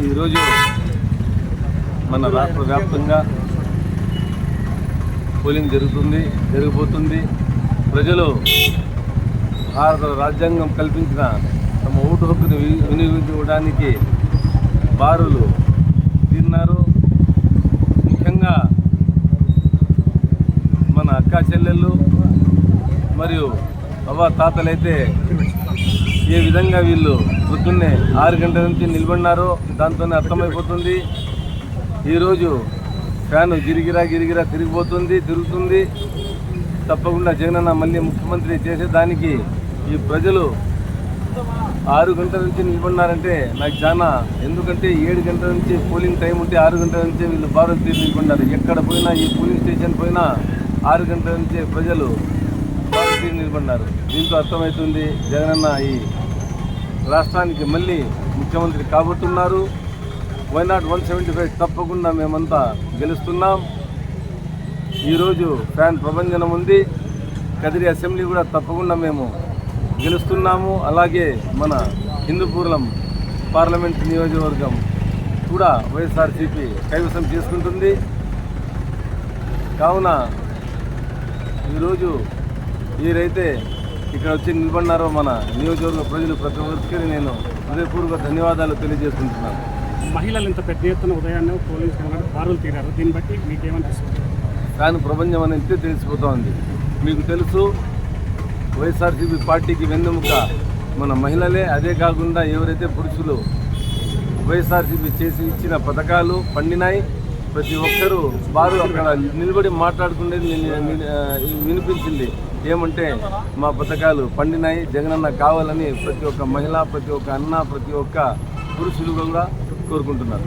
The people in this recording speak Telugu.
ఈరోజు మన రాష్ట్ర వ్యాప్తంగా పోలింగ్ జరుగుతుంది జరిగిపోతుంది ప్రజలు భారత రాజ్యాంగం కల్పించిన తమ ఓటు హక్కును వినియోగించుకోవడానికి బారులు తిన్నారు. ముఖ్యంగా మన అక్క చెల్లెళ్ళు మరియు అవ్వ తాతలైతే ఏ విధంగా వీళ్ళు పొద్దున్నే ఆరు గంటల నుంచి నిలబడినారో దాంతోనే అర్థమైపోతుంది. ఈరోజు ఫ్యాను గిరిగిరా గిరిగిరా తిరిగిపోతుంది తిరుగుతుంది. తప్పకుండా జగనన్న మళ్ళీ ముఖ్యమంత్రి చేసేదానికి ఈ ప్రజలు ఆరు గంటల నుంచి నిలబడినారంటే నాకు చాలా ఎందుకంటే ఏడు గంటల నుంచి పోలింగ్ టైం ఉంటే ఆరు గంటల నుంచే వీళ్ళు బారులు తీరి నిలబడినారు ఎక్కడ పోయినా ఈ పోలింగ్ స్టేషన్ పోయినా ఆరు గంటల నుంచే ప్రజలు బారులు నిలబడినారు. దీంతో అర్థమవుతుంది జగనన్న ఈ రాష్ట్రానికి మళ్ళీ ముఖ్యమంత్రి కాబోతున్నారు. Why not one seventy five తప్పకుండా మేమంతా గెలుస్తున్నాం. ఈరోజు ఫ్యాన్ ప్రభంజనం ఉంది. కదిరి అసెంబ్లీ కూడా తప్పకుండా మేము గెలుస్తున్నాము. అలాగే మన హిందూపూర్లం పార్లమెంట్ నియోజకవర్గం కూడా వైఎస్ఆర్సీపీ కైవసం చేసుకుంటుంది. కావున ఈరోజు వీరైతే ఇక్కడ వచ్చి నిలబడినారో మన నియోజకవర్గ ప్రజలు ప్రతి ఒక్కరికి నేను హృదయపూర్వక ధన్యవాదాలు తెలియజేసుకుంటున్నాను. మహిళలు ఇంత పెద్ద ఎత్తున ఉదయాన్నే పోలీసు బారులు తీరారు. దీన్ని బట్టి మీకు ఏమనిపిస్తుంది కానీ ప్రపంచం అనేది తెలిసిపోతోంది. మీకు తెలుసు వైఎస్ఆర్సీపీ పార్టీకి వెన్నెముక మన మహిళలే. అదే కాకుండా ఎవరైతే పురుషులు వైఎస్ఆర్సీపీ చేసి ఇచ్చిన పథకాలు పండినాయి ప్రతి ఒక్కరూ వారు అక్కడ నిలబడి మాట్లాడుకునేది నేను- వినిపించింది. ఏమంటే మా పథకాలు పండినాయి జగనన్న కావాలని ప్రతి ఒక్క మహిళ ప్రతి ఒక్క అన్న ప్రతి ఒక్క పురుషులు కూడా కోరుకుంటున్నారు.